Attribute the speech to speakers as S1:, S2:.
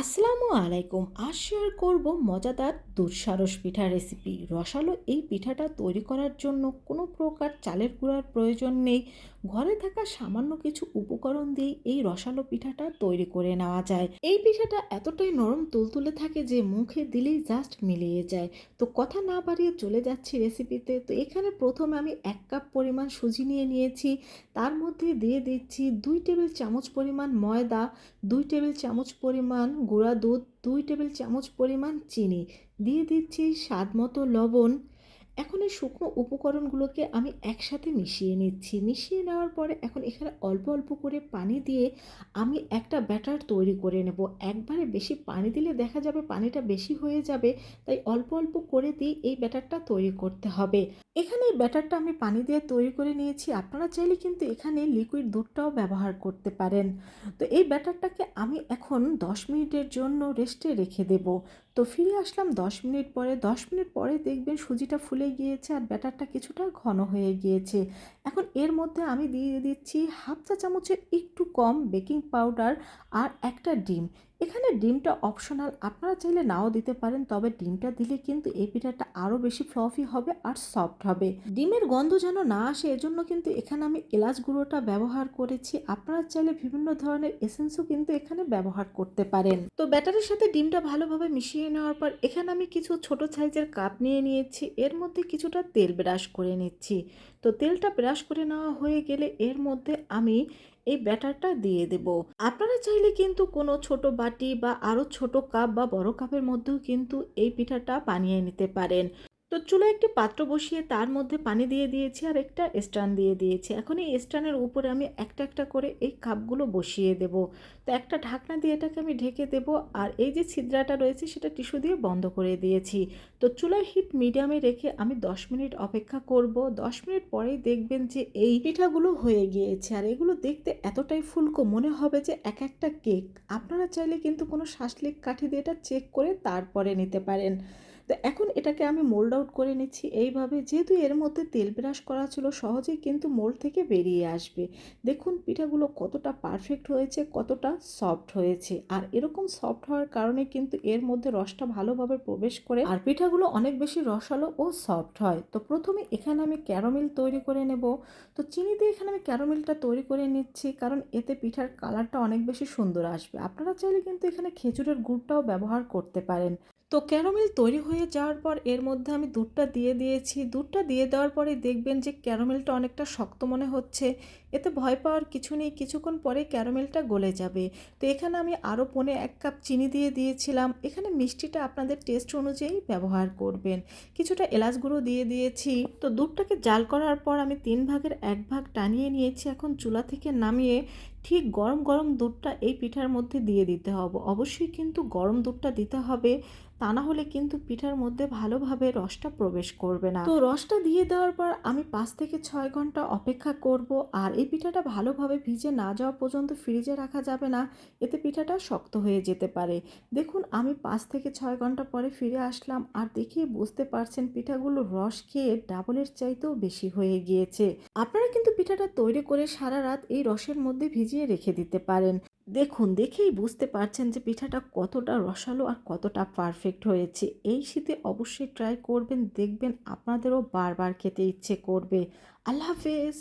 S1: আসসালামু আলাইকুম। আজ শেয়ার করব মজাদার দুঃসারস পিঠা রেসিপি রসালো এই পিঠাটা তৈরি করার জন্য কোনো প্রকার চালের গুঁড়ার প্রয়োজন নেই। ঘরে থাকা সামান্য কিছু উপকরণ দিয়ে এই রসালো পিঠাটা তৈরি করে নেওয়া যায়। এই পিঠাটা এতটাই নরম তুলতুলে থাকে যে মুখে দিলেই জাস্ট মিলিয়ে যায়। তো কথা না বাড়িয়ে চলে যাচ্ছি রেসিপিতে তো এখানে প্রথমে আমি এক কাপ পরিমাণ সুজি নিয়ে নিয়েছি। তার মধ্যে দিয়ে দিচ্ছি দুই টেবিল চামচ পরিমাণ ময়দা, দুই টেবিল চামচ পরিমাণ গুঁড়া দুধ দুই টেবিল চামচ পরিমাণ চিনি। দিয়ে দিচ্ছি স্বাদ মতো লবণ। এখন এই শুকনো উপকরণগুলোকে আমি একসাথে মিশিয়ে নিচ্ছি। মিশিয়ে নেওয়ার পরে এখন এখানে অল্প অল্প করে পানি দিয়ে আমি একটা ব্যাটার তৈরি করে নেব। একবারে বেশি পানি দিলে দেখা যাবে পানিটা বেশি হয়ে যাবে, তাই অল্প অল্প করে দিয়ে এই ব্যাটারটা তৈরি করতে হবে। এখানে এই ব্যাটারটা আমি পানি দিয়ে তৈরি করে নিয়েছি। আপনারা চাইলে কিন্তু এখানে লিকুইড দুধটাও ব্যবহার করতে পারেন। তো এই ব্যাটারটাকে আমি এখন দশ মিনিটের জন্য রেস্টে রেখে দেব। তো ফিরে আসলাম দশ মিনিট পরে। দশ মিনিট পরে দেখবেন সুজিটা ফুলে গিয়েছে আর ব্যাটারটা কিছুটা ঘন হয়ে গিয়েছে। এখন এর মধ্যে আমি দিয়ে দিচ্ছি হাফ চা চামচের একটু কম বেকিং পাউডার আর একটা ডিম। এখানে ডিমটা অপশনাল আপনারা চাইলে নাও দিতে পারেন, তবে ডিমটা দিলে কিন্তু এই পিঠাটা আরও বেশি ফ্লফি হবে আর সফট হবে। ডিমের গন্ধ যেন না আসে, এজন্য কিন্তু এখানে আমি এলাচ গুঁড়োটা ব্যবহার করেছি। আপনারা চাইলে বিভিন্ন ধরনের এসেন্সও কিন্তু এখানে ব্যবহার করতে পারেন। তো ব্যাটারের সাথে ডিমটা ভালোভাবে মিশিয়ে নেওয়ার পর, এখানে আমি কিছু ছোট সাইজের কাপ নিয়ে নিয়েছি। এর মধ্যে কিছুটা তেল ব্রাশ করে নিচ্ছি। তো তেলটা ব্রাশ করে নেওয়া হয়ে গেলে এর মধ্যে আমি এই ব্যাটারটা দিয়ে দেব। আপনারা চাইলে কিন্তু কোনো ছোট বাটি বা আরও ছোট কাপ বা বড় কাপের মধ্যেও কিন্তু এই পিঠাটা বানিয়ে নিতে পারেন। তো চুলায় একটি পাত্র বসিয়ে তার মধ্যে পানি দিয়ে দিয়েছি আর একটা স্ট্যান্ড দিয়ে দিয়েছি। এখন এই স্ট্যান্ডের উপরে আমি একটা একটা করে এই কাপগুলো বসিয়ে দেব। তো একটা ঢাকনা দিয়ে এটাকে আমি ঢেকে দেব আর এই যে ছিদ্রাটা রয়েছে সেটা টিস্যু দিয়ে বন্ধ করে দিয়েছি। তো চুলার হিট মিডিয়ামে রেখে আমি দশ মিনিট অপেক্ষা করব। দশ মিনিট পরেই দেখবেন যে এই পিঠাগুলো হয়ে গিয়েছে আর এগুলো দেখতে এতটাই ফুলকো মনে হবে যে এক একটা কেক। আপনারা চাইলে কিন্তু কোনো শাসলিক কাঠি দিয়ে এটা চেক করে তারপরে নিতে পারেন। তো এখন এটাকে আমি মোল্ড আউট করে নিচ্ছি এইভাবে। যেহেতু এর মধ্যে তেল ব্রাশ করা ছিল, সহজেই কিন্তু মোল্ড থেকে বেরিয়ে আসবে। দেখুন, পিঠাগুলো কতটা পারফেক্ট হয়েছে, কতটা সফট হয়েছে। আর এরকম সফট হওয়ার কারণে কিন্তু এর মধ্যে রসটা ভালোভাবে প্রবেশ করে আর পিঠাগুলো অনেক বেশি রসালো ও সফট হয়। তো প্রথমে এখানে আমি ক্যারামেল তৈরি করে নেব। তো চিনি দিয়ে এখানে আমি ক্যারামেলটা তৈরি করে নিচ্ছি, কারণ এতে পিঠার কালারটা অনেক বেশি সুন্দর আসবে। আপনারা চাইলে কিন্তু এখানে খেজুরের গুড়টাও ব্যবহার করতে পারেন। তো ক্যারামেল তৈরি হয়ে যাওয়ার পর এর মধ্যে আমি দুধটা দিয়ে দিয়েছি। দুধটা দিয়ে দেওয়ার পরে দেখবেন যে ক্যারামেলটা অনেকটা শক্ত মনে হচ্ছে। এতে ভয় পাওয়ার কিছু নেই। কিছুক্ষণ পরে ক্যারামেলটা গলে যাবে। তো এখানে আমি আরও পনে এক কাপ চিনি দিয়ে দিয়েছিলাম। এখানে মিষ্টিটা আপনাদের টেস্ট অনুযায়ী ব্যবহার করবেন। কিছুটা এলাচ গুঁড়ো দিয়ে দিয়েছি। তো দুধটাকে জাল করার পর আমি তিন ভাগের এক ভাগ টানিয়ে নিয়েছি। এখন চুলা থেকে নামিয়ে ঠিক গরম গরম দুধটা এই পিঠার মধ্যে দিয়ে দিতে হবে। অবশ্যই কিন্তু গরম দুধটা দিতে হবে। তা না হলে কিন্তু পিঠার মধ্যে ভালোভাবে রসটা প্রবেশ করবে না। তো রসটা দিয়ে দেওয়ার পর আমি পাঁচ থেকে ছয় ঘণ্টা অপেক্ষা করব আর এই পিঠাটা ভালোভাবে ভিজে না যাওয়া পর্যন্ত ফ্রিজে রাখা যাবে না, এতে পিঠাটা শক্ত হয়ে যেতে পারে। দেখুন, আমি পাঁচ থেকে ছয় ঘণ্টা পরে ফিরে আসলাম আর দেখেই বুঝতে পারছেন পিঠাগুলো রস খেয়ে ডাবলের চাইতেও বেশি হয়ে গিয়েছে। আপনারা কিন্তু পিঠাটা তৈরি করে সারা রাত এই রসের মধ্যে ভিজিয়ে রেখে দিতে পারেন। দেখুন, দেখেই বুঝতে পারছেন যে পিঠাটা কতটা রসালো আর কতটা পারফেক্ট হয়েছে। এই শীতে অবশ্যই ট্রাই করবেন, দেখবেন আপনাদেরও বারবার খেতে ইচ্ছে করবে। আল্লাহ হাফেজ!